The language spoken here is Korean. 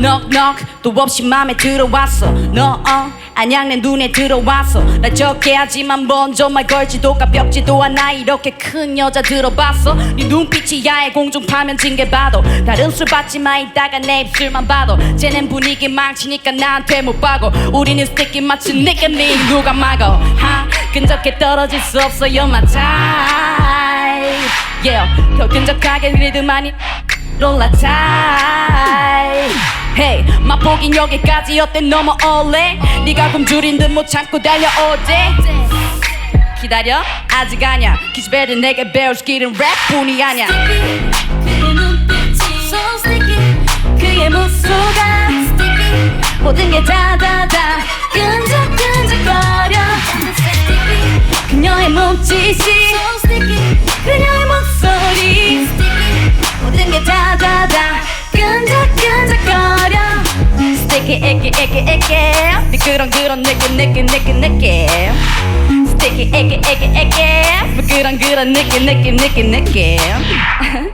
knock 또 없이 맘에 들어왔어. 너 어, 안양 내 눈에 들어왔어. 날 적게 하지만 먼저 말 걸지도 가볍지도 않아. 이렇게 큰 여자 들어봤어. 네 눈빛이 야해 공중 파면 징계 봐도 다른 술 받지 마 이따가 내 입술만 봐도. 쟤넨 분위기 망치니까 나한테 못 봐고 우리는 스티키 마치 니까니 누가 막어. 하 끈적해 떨어질 수 없어 you're my type. Yeah 더 끈적하게 리듬하니 롤라타이 Hey 맛보긴 여기까지였대 넘어올래? 네가 굶주린 듯 못 참고 달려오대 기다려. 아직 아냐 기집애들 내게 배우시기는 랩뿐이 아냐 그의 그의 sticky. 모든 게 다다다 끈적끈적거려. 그녀의 몸짓이 Sticky icky icky icky 미끄런 그런 느낌 느낌 느낌 느낌 Sticky icky icky icky 미끄런 그런 느낌 느낌 느낌 느낌